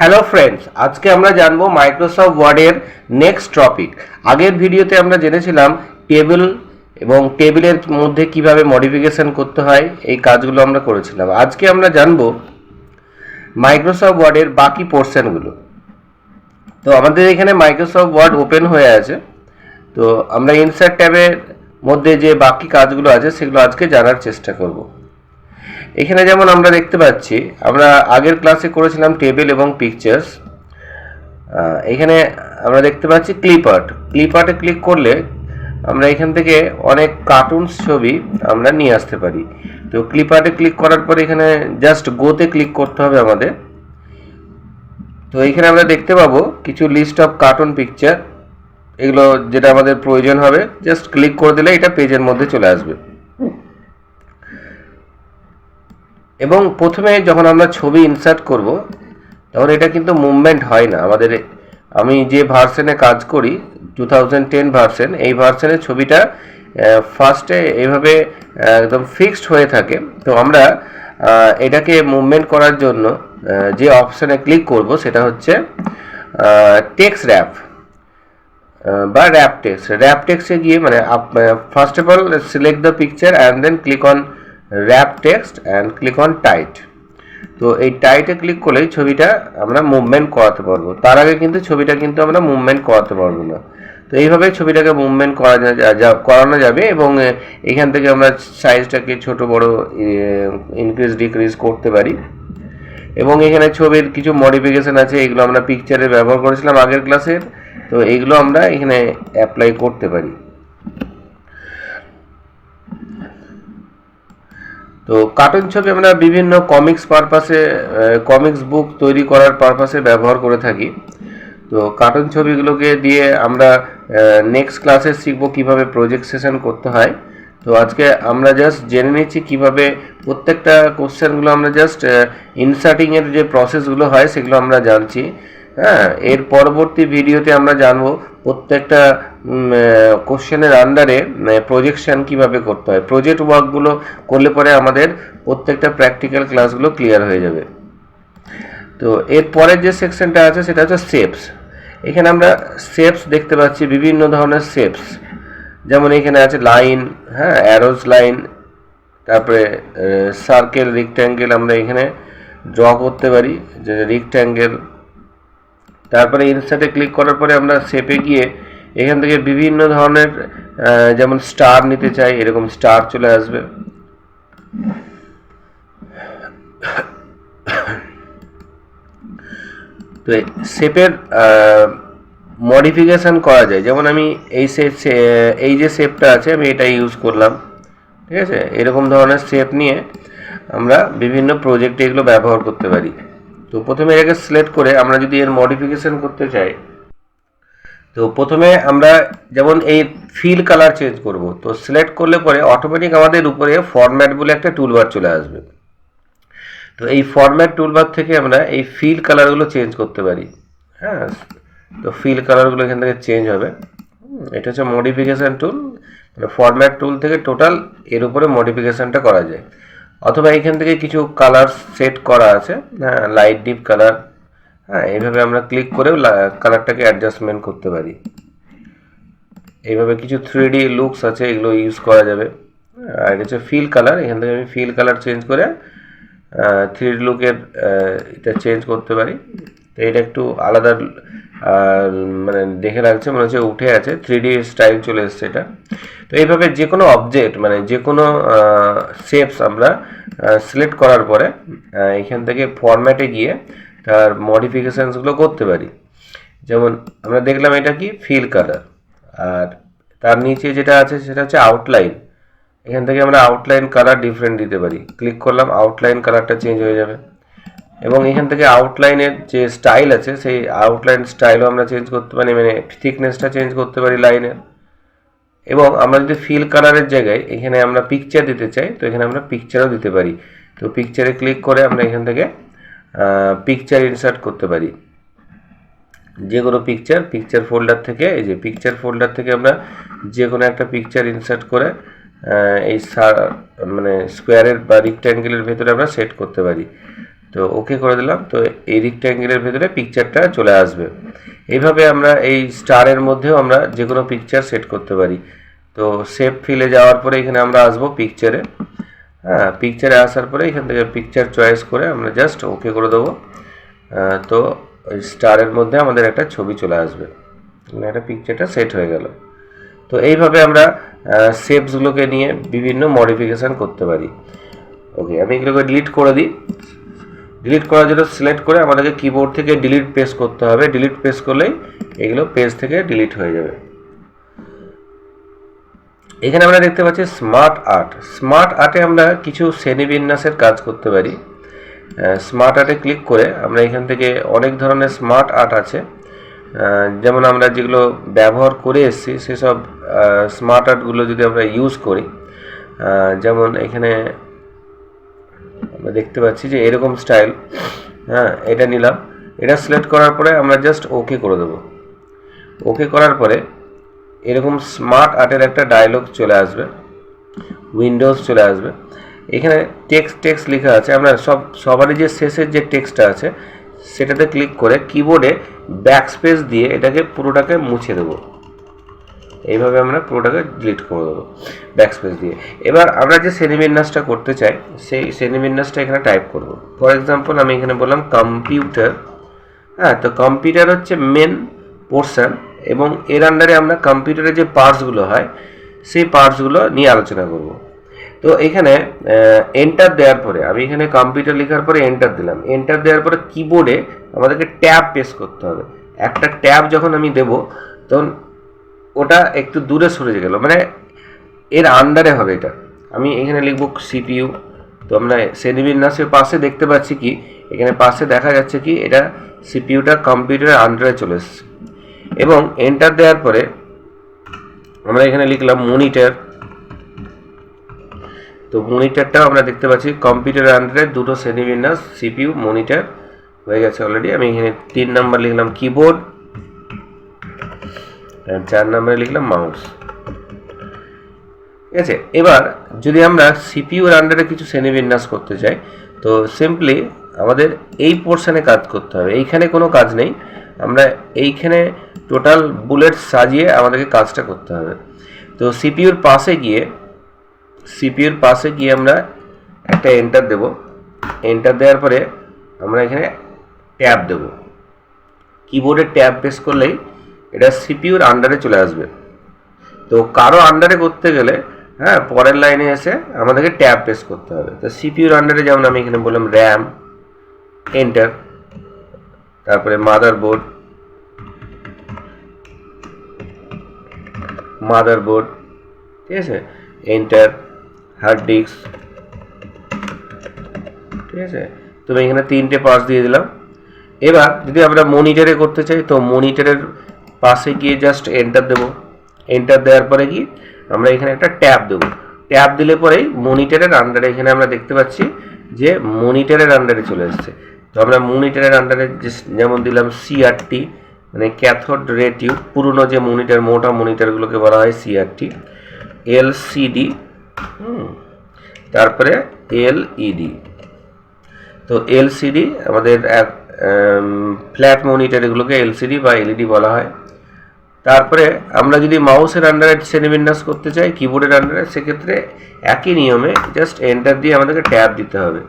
Hello friends আজকে আমরা জানব মাইক্রোসফট ওয়ার্ডের নেক্সট টপিক আগের ভিডিওতে আমরা জেনেছিলাম টেবিল এবং টেবিলের মধ্যে কীভাবে মডিফিকেশন করতে হয়, এই কাজগুলো আমরা করেছিলাম। আজকে আমরা জানব মাইক্রোসফট ওয়ার্ডের বাকি পোর্শনগুলো তো আমাদের এখানে মাইক্রোসফট ওয়ার্ড ওপেন হয়ে আছে। তো আমরা ইনসার্ট ট্যাবের মধ্যে যে বাকি কাজগুলো আছে, সেগুলো আজকে জানার চেষ্টা করব। এখানে যেমন আমরা দেখতে পাচ্ছি, আমরা আগের ক্লাসে করেছিলাম টেবিল এবং পিকচার্স এখানে আমরা দেখতে পাচ্ছি ক্লিপ আর্ট ক্লিপ আর্টে ক্লিক করলে আমরা এখান থেকে অনেক কার্টুনস ছবি আমরা নিয়ে আসতে পারি। তো ক্লিপ আর্টে ক্লিক করার পরে এখানে জাস্ট গোতে ক্লিক করতে হবে আমাদের। তো এখানে আমরা দেখতে পাবো কিছু লিস্ট অফ কার্টুন পিকচার এগুলো যেটা আমাদের প্রয়োজন হবে জাস্ট ক্লিক করে দিলে এটা পেজের মধ্যে চলে আসবে। এবং প্রথমে যখন আমরা ছবি ইনসার্ট করব, তখন এটা কিন্তু মুভমেন্ট হয় না। আমাদের, আমি যে ভার্সনে কাজ করি টু থাউজেন্ড টেন ভার্সন এই ভার্সনের ছবিটা ফার্স্টে এইভাবে একদম ফিক্সড হয়ে থাকে। তো আমরা এটাকে মুভমেন্ট করার জন্য যে অপশানে ক্লিক করব, সেটা হচ্ছে টেক্স র্যাপ বা র্যাপ টেক্স র্যাপ টেক্সে গিয়ে মানে first of all select the picture and then click on wrap text and click on tight তো এই টাইটে ক্লিক করলেই ছবিটা আমরা মুভমেন্ট করাতে পারব। তার আগে কিন্তু ছবিটা কিন্তু আমরা মুভমেন্ট করাতে পারব না। তো এইভাবে ছবিটাকে মুভমেন্ট করা করানো যাবে এবং এখান থেকে আমরা সাইজটাকে ছোট, বড় ইনক্রিজ ডিক্রিজ করতে পারি। এবং এখানে ছবির কিছু মডিফিকেশন আছে, এগুলো আমরা পিকচারে ব্যবহার করেছিলাম আগের ক্লাসের তো এগুলো আমরা এখানে অ্যাপ্লাই করতে পারি। তো কার্টুন ছবি আমরা বিভিন্ন কমিক্স পারপাসে কমিক্স বুক তৈরি করার পারপাসে ব্যবহার করে থাকি। তো কার্টুন ছবিগুলোকে দিয়ে আমরা নেক্সট ক্লাসে শিখব কীভাবে প্রজেক্ট সেশন করতে হয়। তো আজকে আমরা জাস্ট জেনে নিচ্ছি কীভাবে প্রত্যেকটা কোশ্চেনগুলো আমরা জাস্ট ইনসার্টিংয়ের যে প্রসেসগুলো হয় সেগুলো আমরা জানছি। হ্যাঁ এর পরবর্তী ভিডিওতে আমরা জানব প্রত্যেকটা কোশ্চেনের আন্ডারে প্রজেকশন কীভাবে করতে হয়। প্রজেক্ট ওয়ার্কগুলো করলে পরে আমাদের প্রত্যেকটা প্র্যাকটিক্যাল ক্লাসগুলো ক্লিয়ার হয়ে যাবে। তো এর পরের যে সেকশনটা আছে, সেটা হচ্ছে শেপস এখানে আমরা শেপস দেখতে পাচ্ছি, বিভিন্ন ধরনের শেপস যেমন এখানে আছে লাইন হ্যাঁ অ্যারোজ লাইন তারপরে সার্কেল রিক্ট্যাঙ্গেল আমরা এখানে ড্র করতে পারি। যে রিক্ট্যাঙ্গেল তারপরে ইনসার্টে ক্লিক করার পরে আমরা শেপে গিয়ে এখান থেকে বিভিন্ন ধরনের যেমন স্টার নিতে চাই, এরকম স্টার চলে আসবে। তো শেপের মডিফিকেশন করা যায়। যেমন আমি এই এই যে শেপটা আছে, আমি এটা ইউজ করলাম। ঠিক আছে? এরকম ধরনের শেপ নিয়ে আমরা বিভিন্ন প্রজেক্টে এগুলো ব্যবহার করতে পারি। তো প্রথমে এটাকে সিলেক্ট করে আমরা যদি এর মডিফিকেশন করতে চাই, তো প্রথমে আমরা যেমন এই ফিল কালার চেঞ্জ করব, তো সিলেক্ট করলে পরে অটোমেটিক আমাদের উপরে ফরম্যাট বলে একটা টুলবার চলে আসবে। তো এই ফরম্যাট টুলবার থেকে আমরা এই ফিল কালারগুলো চেঞ্জ করতে পারি। হ্যাঁ তো ফিল কালারগুলো এখান থেকে চেঞ্জ হবে। এটা হচ্ছে মডিফিকেশান টুল মানে ফরম্যাট টুল থেকে টোটাল এর উপরে মডিফিকেশানটা করা যায়। অথবা এখান থেকে কিছু কালার সেট করা আছে হ্যাঁ লাইট ডিপ কালার হ্যাঁ এইভাবে আমরা ক্লিক করেও কালারটাকে অ্যাডজাস্টমেন্ট করতে পারি। এইভাবে কিছু থ্রি লুকস আছে, এগুলো ইউজ করা যাবে। আর এটা হচ্ছে ফিল কালার এখান থেকে আমি ফিল কালার চেঞ্জ করে থ্রি লুকের এটা চেঞ্জ করতে পারি। তো এটা একটু আলাদা মানে দেখে লাগছে, মনে হচ্ছে উঠে আছে থ্রি স্টাইল চলে এসছে এটা। তো এইভাবে যে কোনো অবজেক্ট মানে যে কোনো শেপস আমরা সিলেক্ট করার পরে এখান থেকে ফরম্যাটে গিয়ে তার মডিফিকেশানসগুলো করতে পারি। যেমন আমরা দেখলাম এটা কি? ফিল কালার আর তার নিচে যেটা আছে, সেটা হচ্ছে আউটলাইন এখান থেকে আমরা আউটলাইন কালার ডিফারেন্ট দিতে পারি। ক্লিক করলাম আউটলাইন কালারটা চেঞ্জ হয়ে যাবে। এবং এখান থেকে আউটলাইনের যে স্টাইল আছে, সেই আউটলাইন স্টাইলও আমরা চেঞ্জ করতে পারি মানে থিকনেসটা চেঞ্জ করতে পারি লাইনের এবং আমরা যদি ফিল কালারের জায়গায় এখানে আমরা পিকচার দিতে চাই, তো এখানে আমরা পিকচারও দিতে পারি। তো পিকচারে ক্লিক করে আমরা এখান থেকে পিকচার ইনসার্ট করতে পারি। যে কোনো পিকচার পিকচার ফোল্ডার থেকে, এই যে পিকচার ফোল্ডার থেকে আমরা যে কোনো একটা পিকচার ইনসার্ট করে এই মানে স্কোয়ারের বা রিক্ট্যাঙ্গেলের ভেতরে আমরা সেট করতে পারি। তো তো ওকে করে দিলাম, তো এই রিক্ট্যাঙ্গেলের ভেতরে পিকচারটা চলে আসবে। এইভাবে আমরা এই স্টারের মধ্যেও আমরা যে কোনো পিকচার সেট করতে পারি। তো সেভ ফিলে যাওয়ার পরে এখানে আমরা আসব পিকচারে হ্যাঁ পিকচারে আসার পরে এখান থেকে পিকচার চয়েস করে আমরা জাস্ট ওকে করে দেবো। তো স্টারের মধ্যে আমাদের একটা ছবি চলে আসবে। একটা পিকচারটা সেট হয়ে গেল। তো এইভাবে আমরা শেপসগুলোকে নিয়ে বিভিন্ন মডিফিকেশান করতে পারি। ওকে আমি এগুলোকে ডিলিট করে দিই। ডিলিট করার জন্য সিলেক্ট করে আমাদেরকে কিবোর্ড থেকে ডিলিট পেজ করতে হবে। ডিলিট পেজ করলেই এগুলো পেজ থেকে ডিলিট হয়ে যাবে। এখানে আমরা দেখতে পাচ্ছি স্মার্ট আর্ট স্মার্ট আর্টে আমরা কিছু শ্রেণীবিন্যাসের কাজ করতে পারি। স্মার্ট আর্টে ক্লিক করে আমরা এখান থেকে অনেক ধরনের স্মার্ট আর্ট আছে। যেমন আমরা যেগুলো ব্যবহার করে এসেছি, সেসব স্মার্ট আর্টগুলো যদি আমরা ইউজ করি যেমন এখানে দেখতে পাচ্ছি যে এরকম স্টাইল হ্যাঁ এটা নিলাম। এটা সিলেক্ট করার পরে আমরা জাস্ট ওকে করে দেবো। ওকে করার পরে এরকম স্মার্ট আর্টের একটা ডায়লগ চলে আসবে উইন্ডোজ চলে আসবে। এখানে টেক্সট টেক্সট লেখা আছে, আমরা সব, সবারই যে শেষের যে টেক্সটটা আছে, সেটাতে ক্লিক করে কিবোর্ডে ব্যাক স্পেস দিয়ে এটাকে পুরোটাকে মুছে দেবো। এইভাবে আমরা পুরোটাকে ডিলিট করে দেবো ব্যাক স্পেস দিয়ে। এবার আমরা যে শ্রেণীবিন্যাসটা করতে চাই, সেই শ্রেণীবিন্যাসটা এখানে টাইপ করব। ফর এক্সাম্পল আমি এখানে বললাম কম্পিউটার হ্যাঁ তো কম্পিউটার হচ্ছে মেন পোর্শন এবং এর আন্ডারে আমরা কম্পিউটারের যে পার্টসগুলো হয়, সেই পার্টসগুলো নিয়ে আলোচনা করব। তো এখানে এন্টার দেওয়ার পরে, আমি এখানে কম্পিউটার লেখার পরে এন্টার দিলাম। এন্টার দেওয়ার পরে কিবোর্ডে আমাদেরকে ট্যাব পেস করতে হবে। একটা ট্যাব যখন আমি দেব, তখন ওটা একটু দূরে সরে গেল। মানে এর আন্ডারে হবে এটা। আমি এখানে লিখব সিপিইউ তো আমরা শ্রেণীবিন্যাসের পাশে দেখতে পাচ্ছি কি, এখানে পাশে দেখা যাচ্ছে কি, এটা সিপিইউটা কম্পিউটারের আন্ডারে চলে এসছে। এবং এন্টার দেওয়ার পরে আমরা এখানে লিখলাম মনিটর তো মনিটরটাও আমরা দেখতে পাচ্ছি কম্পিউটারের আন্ডারে দুটো শ্রেণীবিন্যাস সিপিইউ মনিটর হয়ে গেছে অলরেডি আমি এখানে তিন নাম্বার লিখলাম কিবোর্ড চার নম্বরে লিখলাম মাউস। ঠিক আছে, এবার যদি আমরা সিপিইউর আন্ডারে কিছু শ্রেণীবিন্যাস করতে চাই, তো সিম্পলি আমাদের এই পোর্শনে কাজ করতে হবে। এইখানে কোনো কাজ নেই। আমরা এইখানে টোটাল বুলেট সাজিয়ে আমাদেরকে কাজটা করতে হবে। তো সিপিইউর পাশে গিয়ে সিপিইউর পাশে গিয়ে আমরা একটা এন্টার দেব। এন্টার দেওয়ার পরে আমরা এখানে ট্যাব দেব। কিবোর্ডে ট্যাব প্রেস করলেই এটা সিপিউর আন্ডারে চলে আসবে। তো কারও আন্ডারে করতে গেলে হ্যাঁ পরের লাইনে এসে আমাদেরকে ট্যাব প্রেস করতে হবে। তো সিপিইউর আন্ডারে যেমন আমি এখানে বললাম র্যাম, এন্টার, তারপরে মাদারবোর্ড মাদারবোর্ড, ঠিক আছে? এন্টার, হার্ড ডিস্ক, ঠিক আছে? তো আমি এখানে তিনটে পাস দিয়ে দিলাম। এবার যদি আমরা মনিটরে করতে চাই, তো মনিটরের পাশে গিয়ে জাস্ট এন্টার দেবো। এন্টার দেওয়ার পরে কি? আমরা এখানে একটা ট্যাব দেবো। ট্যাব দিলে পরেই মনিটরের আন্ডারে এখানে আমরা দেখতে পাচ্ছি যে মনিটরের আন্ডারে চলে এসেছে। তো আমরা মনিটরের আন্ডারে যেমন দিলাম সিআরটি মানে ক্যাথোড রে টিউব পুরনো যে মনিটর মোটা মনিটরগুলোকে বলা হয় সিআরটি এলসিডি তারপরে এলইডি তো এলসিডি আমাদের ফ্ল্যাট মনিটর এগুলোকে এলসিডি বা এলইডি বলা হয়। তারপরে আমরা যদি মাউসের আন্ডারে শ্রেণীবিন্যাস করতে চাই কিবোর্ডের আন্ডারে সেক্ষেত্রে একই নিয়মে জাস্ট এন্টার দিয়ে আমাদেরকে ট্যাব দিতে হবে।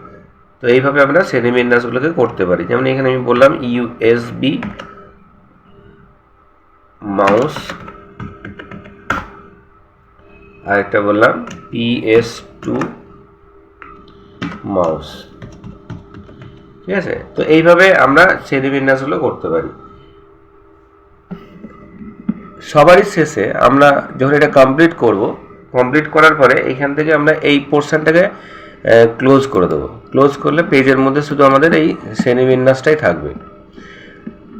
তো এইভাবে আমরা শ্রেণীবিন্যাসগুলোকে করতে পারি। যেমন এখানে আমি বললাম ইউএসবি মাউস আরেকটা বললাম পিএস টু মাউস ঠিক আছে? তো এইভাবে আমরা শ্রেণীবিন্যাসগুলো করতে পারি। সবারই শেষে আমরা যখন এটা কমপ্লিট করব কমপ্লিট করার পরে এখান থেকে আমরা এই পোর্শনটাকে ক্লোজ করে দেবো। ক্লোজ করলে পেজের মধ্যে শুধু আমাদের এই শ্রেণীবিন্যাসটাই থাকবে।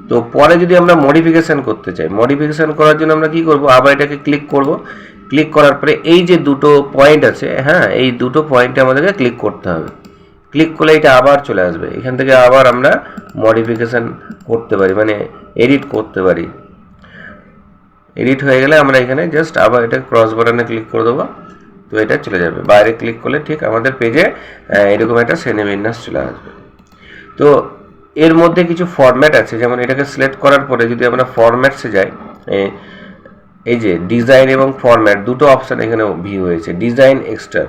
তো পরে যদি আমরা মডিফিকেশান করতে চাই মডিফিকেশান করার জন্য আমরা কি করব? আবার এটাকে ক্লিক করব। ক্লিক করার পরে এই যে দুটো পয়েন্ট আছে হ্যাঁ এই দুটো পয়েন্টে আমাদেরকে ক্লিক করতে হবে। ক্লিক করলে এটা আবার চলে আসবে। এখান থেকে আবার আমরা মডিফিকেশান করতে পারি মানে এডিট করতে পারি। এডিট হয়ে গেলে আমরা এখানে জাস্ট আবার এটা ক্রস বাটনে ক্লিক করে দেবো। তো এটা চলে যাবে। বাইরে ক্লিক করলে ঠিক আমাদের পেজে এরকম একটা শ্রেণীবিন্যাস চলে আসবে। তো এর মধ্যে কিছু ফরম্যাট আছে, যেমন এটাকে সিলেক্ট করার পরে যদি আমরা ফরম্যাটসে যাই এই যে ডিজাইন এবং ফরম্যাট দুটো অপশান এখানে ভিউ হয়েছে ডিজাইন এক্সট্রা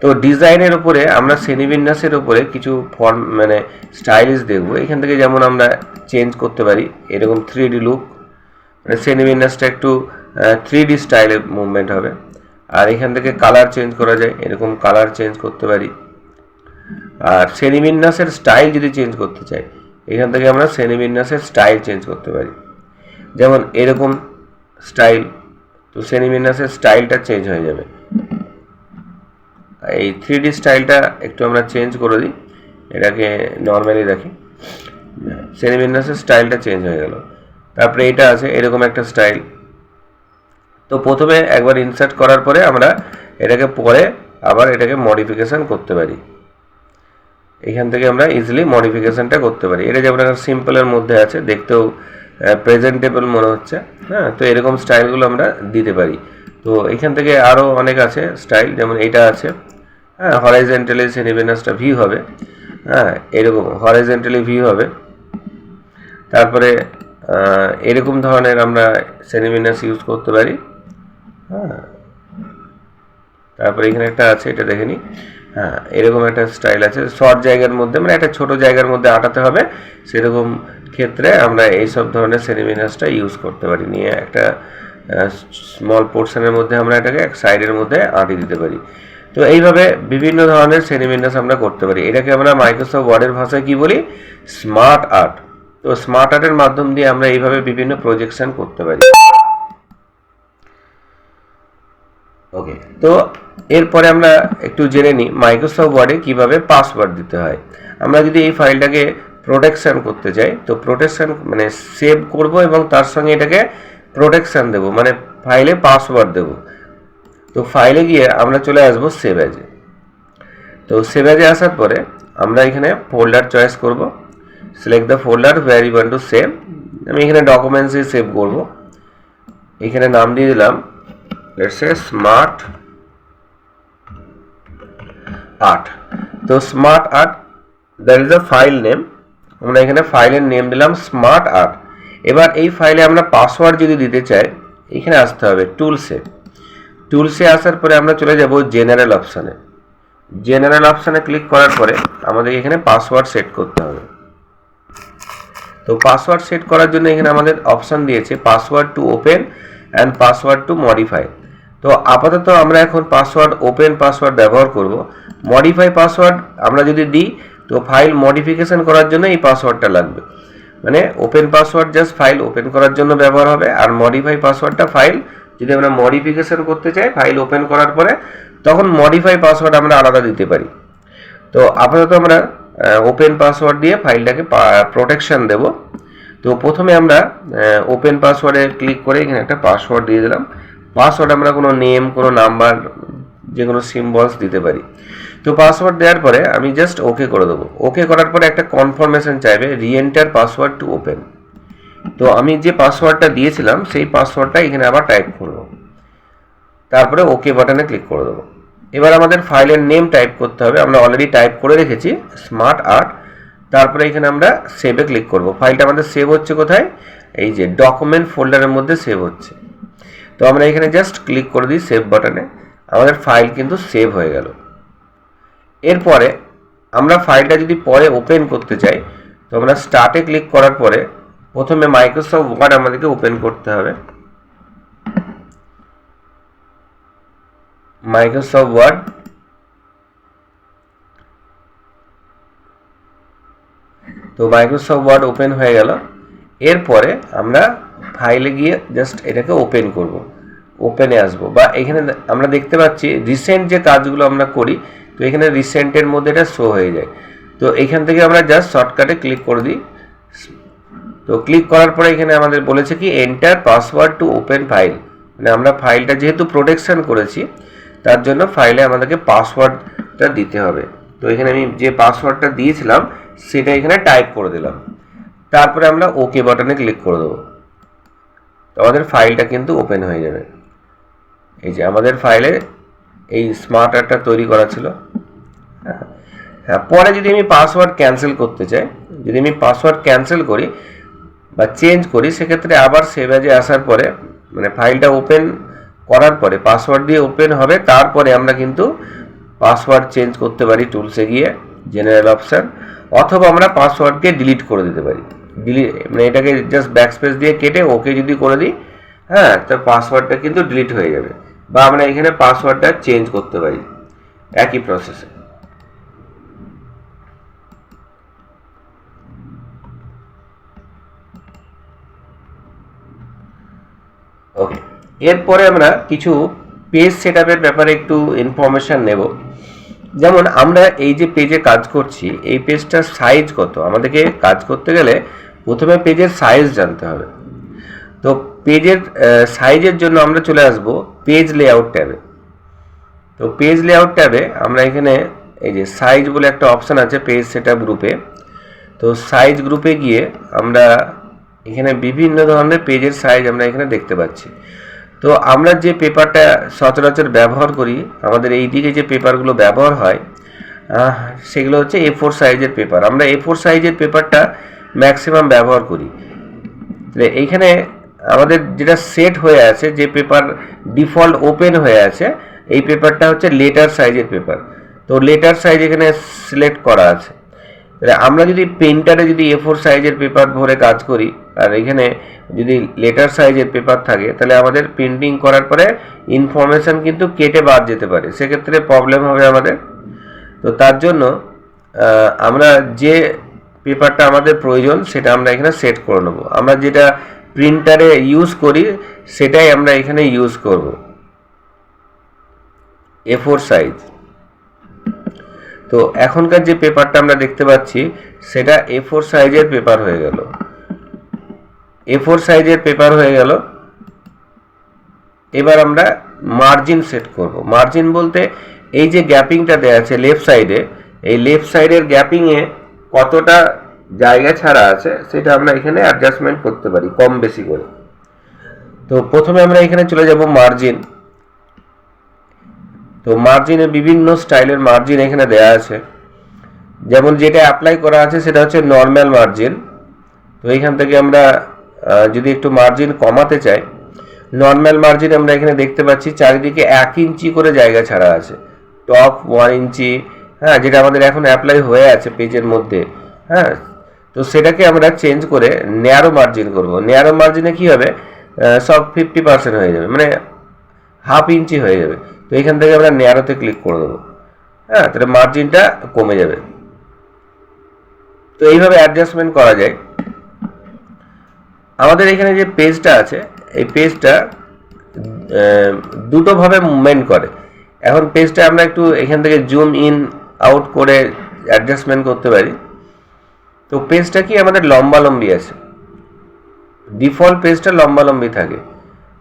তো ডিজাইনের উপরে আমরা শ্রেণীবিন্যাসের উপরে কিছু ফর্ম মানে স্টাইলিশ দেখব। এখান থেকে যেমন আমরা চেঞ্জ করতে পারি, এরকম থ্রি ডি লুক শ্রেণীবিন্যাসটা একটু থ্রি ডি স্টাইলে মুভমেন্ট হবে। আর এখান থেকে কালার চেঞ্জ করা যায়, এরকম কালার চেঞ্জ করতে পারি। আর শ্রেণীবিন্যাসের স্টাইল যদি চেঞ্জ করতে চাই, এখান থেকে আমরা শ্রেণীবিন্যাসের স্টাইল চেঞ্জ করতে পারি। যেমন এরকম স্টাইল তো শ্রেণীবিন্যাসের স্টাইলটা চেঞ্জ হয়ে যাবে। এই থ্রি ডি স্টাইলটা একটু আমরা চেঞ্জ করে দিই। এটাকে নর্মালি রাখি। শ্রেণীবিন্যাসের স্টাইলটা চেঞ্জ হয়ে গেল। তারপরে এটা আছে, এরকম একটা স্টাইল তো প্রথমে একবার ইনসার্ট করার পরে আমরা এটাকে পরে আবার এটাকে মডিফিকেশান করতে পারি। এখান থেকে আমরা ইজিলি মডিফিকেশানটা করতে পারি। এটা যেমন একটা সিম্পলের মধ্যে আছে, দেখতেও প্রেজেন্টেবল মনে হচ্ছে। হ্যাঁ তো এরকম স্টাইলগুলো আমরা দিতে পারি। তো এখান থেকে আরও অনেক আছে স্টাইল যেমন এটা আছে। হ্যাঁ হরাইজেন্টালি সিনিবেনাসটা ভিউ হবে। হ্যাঁ এরকম হরাইজেন্টালি ভিউ হবে। তারপরে এরকম ধরনের আমরা সেনিমিনাস ইউজ করতে পারি। হ্যাঁ। তারপরে এখানে একটা আছে, এটা দেখে নিই হ্যাঁ এরকম একটা স্টাইল আছে। শর্ট জায়গার মধ্যে মানে একটা ছোট জায়গার মধ্যে আটাতে হবে। সেরকম ক্ষেত্রে আমরা এইসব ধরনের সেনিমিনাসটা ইউজ করতে পারি। নিয়ে একটা স্মল পোর্শনের মধ্যে আমরা এটাকে এক সাইডের মধ্যে আঁটি দিতে পারি। তো এইভাবে বিভিন্ন ধরনের সেনিমিনাস আমরা করতে পারি। এটাকে আমরা মাইক্রোসফট ওয়ার্ডের ভাষায় কি বলি? স্মার্ট আর্ট তো স্মার্ট আর্টের মাধ্যম দিয়ে আমরা এইভাবে বিভিন্ন প্রজেকশন করতে পারি। ওকে তো এরপরে আমরা একটু জেনে নিই মাইক্রোসফট ওয়ার্ডে কীভাবে পাসওয়ার্ড দিতে হয়। আমরা যদি এই ফাইলটাকে প্রোটেকশন করতে চাই, তো প্রোটেকশন মানে সেভ করব এবং তার সঙ্গে এটাকে প্রোটেকশন দেব মানে ফাইলে পাসওয়ার্ড দেব। তো ফাইলে গিয়ে আমরা চলে আসব সেভ অ্যাজে তো সেভ অ্যাজে আসার পরে আমরা এখানে ফোল্ডার চয়েস করব। Select the folder where you want to save আমি এখানে ডকুমেন্টসে সেভ করব। এখানে নাম দিয়ে দিলাম লেটস এ স্মার্ট আর্ট তো smart art that is a file name আমরা এখানে ফাইলের নেম দিলাম স্মার্ট আর্ট এবার এই ফাইলে আমরা পাসওয়ার্ড যদি দিতে চাই, এখানে আসতে হবে টুলসে টুলসে আসার পরে আমরা চলে যাব জেনারেল অপশানে জেনারেল অপশানে ক্লিক করার পরে আমাদের এখানে পাসওয়ার্ড সেট করতে হবে। তো পাসওয়ার্ড সেট করার জন্য এখানে আমাদের অপশন দিয়েছে password to open and password to modify তো আপাতত আমরা এখন পাসওয়ার্ড ওপেন পাসওয়ার্ড ব্যবহার করব। মডিফাই পাসওয়ার্ড আমরা যদি দিই, তো ফাইল মডিফিকেশন করার জন্য এই পাসওয়ার্ডটা লাগবে। মানে open password just file open করার জন্য ব্যবহার হবে, আর মডিফাই পাসওয়ার্ডটা ফাইল যদি আমরা মডিফিকেশন করতে চাই ফাইল ওপেন করার পরে, তখন মডিফাই পাসওয়ার্ড আমরা আলাদা দিতে পারি। তো আপাতত আমরা ওপেন পাসওয়ার্ড দিয়ে ফাইলটাকে প্রোটেকশন দেব। তো প্রথমে আমরা ওপেন পাসওয়ার্ডে ক্লিক করে এখানে একটা পাসওয়ার্ড দিয়ে দিলাম। পাসওয়ার্ড আমরা কোনো নেম কোনো নাম্বার যে কোনো সিম্বলস দিতে পারি। তো পাসওয়ার্ড দেওয়ার পরে আমি জাস্ট ওকে করে দেবো। ওকে করার পরে একটা কনফার্মেশন চাইবে রিএন্টার পাসওয়ার্ড টু ওপেন তো আমি যে পাসওয়ার্ডটা দিয়েছিলাম, সেই পাসওয়ার্ডটা এখানে আবার টাইপ করব। তারপরে ওকে বাটনে ক্লিক করে দেবো। এবার আমাদের ফাইলের নেম টাইপ করতে হবে। আমরা অলরেডি টাইপ করে রেখেছি স্মার্ট আর্ট তারপরে এখানে আমরা সেভে ক্লিক করব। ফাইলটা আমাদের সেভ হচ্ছে কোথায়? এই যে ডকুমেন্ট ফোল্ডারের মধ্যে সেভ হচ্ছে। তো আমরা এখানে জাস্ট ক্লিক করে দিই সেভ বাটনে আমাদের ফাইল কিন্তু সেভ হয়ে গেল। এরপরে আমরা ফাইলটা যদি পরে ওপেন করতে চাই, তো আমরা স্টার্টে ক্লিক করার পরে প্রথমে মাইক্রোসফট ওয়ার্ড আমাদেরকে ওপেন করতে হবে। মাইক্রোসফট ওয়ার্ড তো মাইক্রোসফট ওয়ার্ড ওপেন হয়ে গেল। এরপরে আমরা ফাইলে গিয়ে জাস্ট এটাকে ওপেন করব। ওপেনে আসব। বা এখানে আমরা দেখতে পাচ্ছি রিসেন্ট যে কাজগুলো আমরা করি, তো এখানে রিসেন্টের মধ্যে এটা শো হয়ে যায়। তো এখান থেকে আমরা জাস্ট শর্টকাটে ক্লিক করে দিই। তো ক্লিক করার পরে এখানে আমাদের বলেছে কি enter password to open file মানে আমরা ফাইলটা যেহেতু প্রোটেকশন করেছি তার জন্য ফাইলে আমাদেরকে পাসওয়ার্ডটা দিতে হবে। তো এখানে আমি যে পাসওয়ার্ডটা দিয়েছিলাম, সেটা এখানে টাইপ করে দিলাম। তারপরে আমরা ওকে বাটনে ক্লিক করে দেবো। আমাদের ফাইলটা কিন্তু ওপেন হয়ে যাবে। এই যে আমাদের ফাইলে এই স্মার্ট আর্টটা তৈরি করা ছিল। হ্যাঁ পরে যদি আমি পাসওয়ার্ড ক্যান্সেল করতে চাই, যদি আমি পাসওয়ার্ড ক্যান্সেল করি বা চেঞ্জ করি, সেক্ষেত্রে আবার সেভ অ্যাজে আসার পরে মানে ফাইলটা ওপেন করার পরে পাসওয়ার্ড দিয়ে ওপেন হবে, তারপরে আমরা কিন্তু পাসওয়ার্ড চেঞ্জ করতে পারি টুলসে গিয়ে জেনারেল অপশান অথবা আমরা পাসওয়ার্ডকে ডিলিট করে দিতে পারি। ডিলিট মানে এটাকে জাস্ট ব্যাকস্পেস দিয়ে কেটে ওকে যদি করে দিই হ্যাঁ তো পাসওয়ার্ডটা কিন্তু ডিলিট হয়ে যাবে। বা আমরা এখানে পাসওয়ার্ডটা চেঞ্জ করতে পারি, একই প্রসেসে ওকে এরপরে আমরা কিছু পেজ সেট ব্যাপারে একটু ইনফরমেশান নেব। যেমন আমরা এই যে পেজে কাজ করছি, এই পেজটার সাইজ কত? আমাদেরকে কাজ করতে গেলে প্রথমে পেজের সাইজ জানতে হবে। তো পেজের সাইজের জন্য আমরা চলে আসব পেজ লেআউট ট্যাবে তো পেজ লেআউট ট্যাবে আমরা এখানে এই যে সাইজ বলে একটা অপশান আছে পেজ সেট গ্রুপে তো সাইজ গ্রুপে গিয়ে আমরা এখানে বিভিন্ন ধরনের পেজের সাইজ আমরা এখানে দেখতে পাচ্ছি। তো আমরা যে পেপারটা সচরাচর ব্যবহার করি, আমাদের এই দিকে যে পেপারগুলো ব্যবহার হয় সেগুলো হচ্ছে এ ফোর সাইজের পেপার। আমরা এ ফোর সাইজের পেপারটা ম্যাক্সিমাম ব্যবহার করি। এইখানে আমাদের যেটা সেট হয়ে আছে, যে পেপার ডিফল্ট ওপেন হয়ে আছে, এই পেপারটা হচ্ছে লেটার সাইজের পেপার। তো লেটার সাইজ এখানে সিলেক্ট করা আছে। আমরা যদি পেন্টারে যদি এ ফোর সাইজের পেপার ভরে কাজ করি, আর এখানে যদি লেটার সাইজের পেপার থাকে, তাহলে আমাদের প্রিন্টিং করার পরে ইনফরমেশন কিন্তু কেটে বাদ যেতে পারে। সেক্ষেত্রে প্রবলেম হবে আমাদের। তো তার জন্য আমরা যে পেপারটা আমাদের প্রয়োজন, সেটা আমরা এখানে সেট করে নেব। আমরা যেটা প্রিন্টারে ইউজ করি, সেটাই আমরা এখানে ইউজ করব। এ ফোর সাইজ তো এখনকার যে পেপারটা আমরা দেখতে পাচ্ছি, সেটা এ ফোর সাইজের পেপার হয়ে গেল। এ ফোর সাইজের পেপার হয়ে গেল। এবার আমরা মার্জিন সেট করব। মার্জিন বলতে এই যে গ্যাপিংটা দেওয়া আছে লেফট সাইডে এই লেফট সাইডের গ্যাপিংয়ে কতটা জায়গা ছাড়া আছে, সেটা আমরা এখানে অ্যাডজাস্টমেন্ট করতে পারি, কম বেশি করে। তো প্রথমে আমরা এখানে চলে যাব মার্জিন তো মার্জিনে বিভিন্ন স্টাইলের মার্জিন এখানে দেওয়া আছে। যেমন যেটা অ্যাপ্লাই করা আছে সেটা হচ্ছে নর্মাল মার্জিন তো এইখান থেকে আমরা যদি একটু মার্জিন কমাতে চাই নর্মাল মার্জিন আমরা এখানে দেখতে পাচ্ছি চারিদিকে এক ইঞ্চি করে জায়গা ছাড়া আছে। টপ ওয়ান ইঞ্চি হ্যাঁ যেটা আমাদের এখন অ্যাপ্লাই হয়ে আছে পেজের মধ্যে হ্যাঁ। তো সেটাকে আমরা চেঞ্জ করে ন্যারো মার্জিন করব। ন্যারো মার্জিনে কি হবে? সব ফিফটি পার্সেন্ট হয়ে যাবে মানে হাফ ইঞ্চি হয়ে যাবে। তো এখান থেকে আমরা ন্যারোতে ক্লিক করে দেবো। হ্যাঁ তাহলে মার্জিনটা কমে যাবে। তো এইভাবে অ্যাডজাস্টমেন্ট করা যায়। আমাদের এখানে যে পেজটা আছে, এই পেজটা দুটোভাবে মুভমেন্ট করে। এখন পেজটা আমরা একটু এখান থেকে জুম ইন আউট করে অ্যাডজাস্টমেন্ট করতে পারি। তো পেজটা কি আমাদের লম্বালম্বি আছে? ডিফল্ট পেজটা লম্বালম্বি থাকে।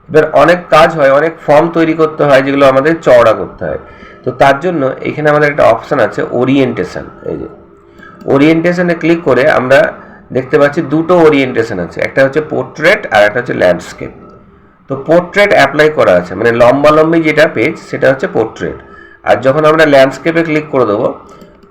এবার অনেক কাজ হয়, অনেক ফর্ম তৈরি করতে হয় যেগুলো আমাদের চওড়া করতে হয়। তো তার জন্য এখানে আমাদের একটা অপশান আছে ওরিয়েন্টেশন এই যে ওরিয়েন্টেশনে ক্লিক করে আমরা দেখতে পাচ্ছি দুটো ওরিয়েন্টেশন আছে, একটা হচ্ছে পোর্ট্রেট আর একটা হচ্ছে ল্যান্ডস্কেপ তো পোর্ট্রেট অ্যাপ্লাই করা আছে মানে লম্বালম্বি যেটা পেজ সেটা হচ্ছে পোর্ট্রেট আর যখন আমরা ল্যান্ডস্কেপে ক্লিক করে দেবো,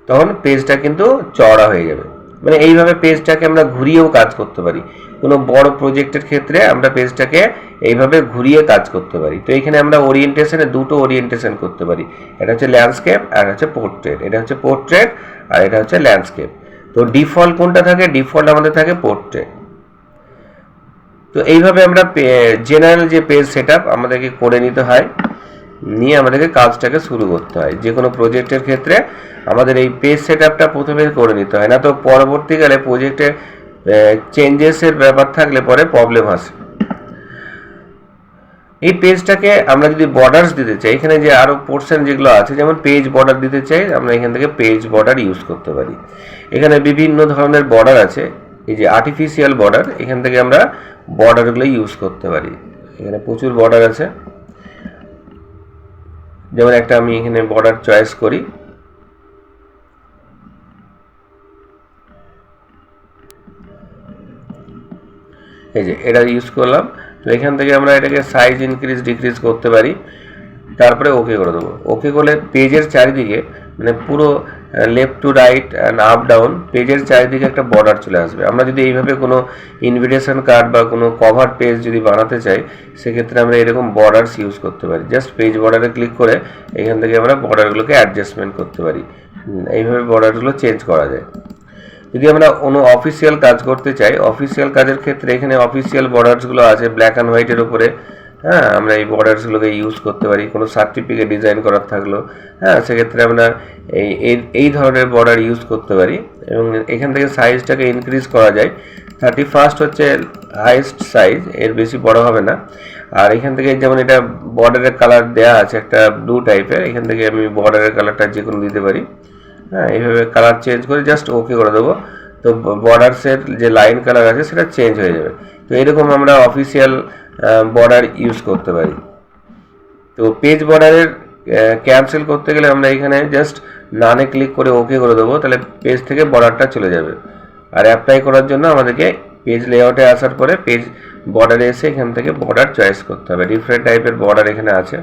তখন পেজটা কিন্তু চওড়া হয়ে যাবে। মানে এইভাবে পেজটাকে আমরা ঘুরিয়েও কাজ করতে পারি। কোনো বড় প্রজেক্টের ক্ষেত্রে আমরা পেজটাকে এইভাবে ঘুরিয়ে কাজ করতে পারি। তো এখানে আমরা ওরিয়েন্টেশনে দুটো ওরিয়েন্টেশন করতে পারি। এটা হচ্ছে ল্যান্ডস্কেপ আর হচ্ছে পোর্ট্রেট এটা হচ্ছে পোর্ট্রেট আর এটা হচ্ছে ল্যান্ডস্কেপ তো ডিফল্ট কোনটা থাকে? ডিফল্ট আমাদের থাকে পোর্ট্রেট তো এইভাবে আমরা জেনারেল যে পেজ সেট আমাদেরকে করে নিতে হয়। নিয়ে আমাদেরকে কাজটাকে শুরু করতে হয়। যে কোনো প্রজেক্টের ক্ষেত্রে আমাদের এই পেজ সেট প্রথমে করে নিতে হয়। না তো পরবর্তীকালে প্রজেক্টে চেঞ্জেসের ব্যাপার থাকলে পরে প্রবলেম আসে। এই পেজটাকে আমরা যদি বর্ডার্স দিতে চাই, এখানে যে আরও পোর্শন যেগুলো আছে, যেমন পেজ বর্ডার দিতে চাই, আমরা এখান থেকে পেজ বর্ডার ইউজ করতে পারি। এখানে বিভিন্ন ধরনের বর্ডার আছে, এই যে আর্টিফিশিয়াল বর্ডার এখান থেকে আমরা বর্ডারগুলো ইউজ করতে পারি। এখানে প্রচুর বর্ডার আছে। যেমন একটা আমি এখানে বর্ডার চয়েস করি। এই যে, এটা ইউজ করলাম। তো এখান থেকে আমরা এটাকে সাইজ ইনক্রিজ ডিক্রিজ করতে পারি। তারপরে ওকে করে দেবো। ওকে করলে পেজের চারিদিকে মানে পুরো left to right and up down পেজের চারিদিকে একটা বর্ডার চলে আসবে। আমরা যদি এইভাবে কোনো ইনভিটেশন কার্ড বা কোনো কভার পেজ যদি বানাতে চাই, সেক্ষেত্রে আমরা এরকম বর্ডার্স ইউজ করতে পারি। জাস্ট পেজ বর্ডারে ক্লিক করে এখান থেকে আমরা বর্ডারগুলোকে অ্যাডজাস্টমেন্ট করতে পারি। এইভাবে বর্ডারগুলো চেঞ্জ করা যায়। যদি আমরা কোনো অফিসিয়াল কাজ করতে চাই অফিসিয়াল কাজের ক্ষেত্রে এখানে অফিসিয়াল বর্ডার্সগুলো আছে ব্ল্যাক অ্যান্ড হোয়াইটের উপরে। হ্যাঁ আমরা এই বর্ডার্সগুলোকে ইউজ করতে পারি, কোনো সার্টিফিকেট ডিজাইন করার থাকল। হ্যাঁ সেক্ষেত্রে আমরা এই, এই- ধরনের বর্ডার ইউজ করতে পারি এবং এখান থেকে সাইজটাকে ইনক্রিজ করা যায়। থার্টি ফার্স্ট হচ্ছে হাইস্ট সাইজ এর বেশি বড় হবে না। আর এখান থেকে যেমন এটা বর্ডারের কালার দেয়া আছে একটা ব্লু টাইপের এখান থেকে আমি বর্ডারের কালারটা যে কোনো দিতে পারি। হ্যাঁ এইভাবে কালার চেঞ্জ করে জাস্ট ওকে করে দেবো। তো বর্ডার্সের যে লাইন কালার আছে সেটা চেঞ্জ হয়ে যাবে। তো এরকম আমরা অফিসিয়াল বর্ডার ইউজ করতে পারি। তো পেজ বর্ডারের ক্যান্সেল করতে গেলে আমরা এখানে জাস্ট নানে ক্লিক করে ওকে করে দেবো। তাহলে পেজ থেকে বর্ডারটা চলে যাবে। আর অ্যাপ্লাই করার জন্য আমাদেরকে পেজ লেআউটে আসার পরে পেজ বর্ডারে এসে এখান থেকে বর্ডার চয়েস করতে হবে। ডিফারেন্ট টাইপের বর্ডার এখানে আছে।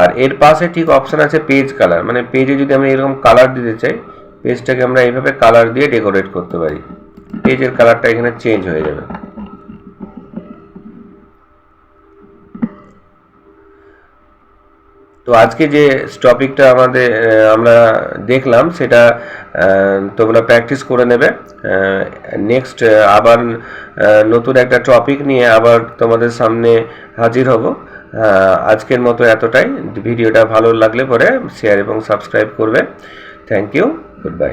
আর এর পাশে ঠিক অপশন আছে পেজ কালার মানে পেজে যদি আমরা এরকম কালার দিতে চাই পেজটাকে আমরা এইভাবে কালার দিয়ে ডেকোরেট করতে পারি। পেজের কালারটা এখানে চেঞ্জ হয়ে যাবে। তো আজকে যে টপিকটা আমাদের আমরা দেখলাম, সেটা তোমরা প্র্যাকটিস করে নেবে। নেক্সট আবার নতুন একটা টপিক নিয়ে আবার তোমাদের সামনে হাজির হব। আজকের মতো এতটাই। ভিডিওটা ভালো লাগলে পরে শেয়ার এবং সাবস্ক্রাইব করবে থ্যাংক ইউ গুড বাই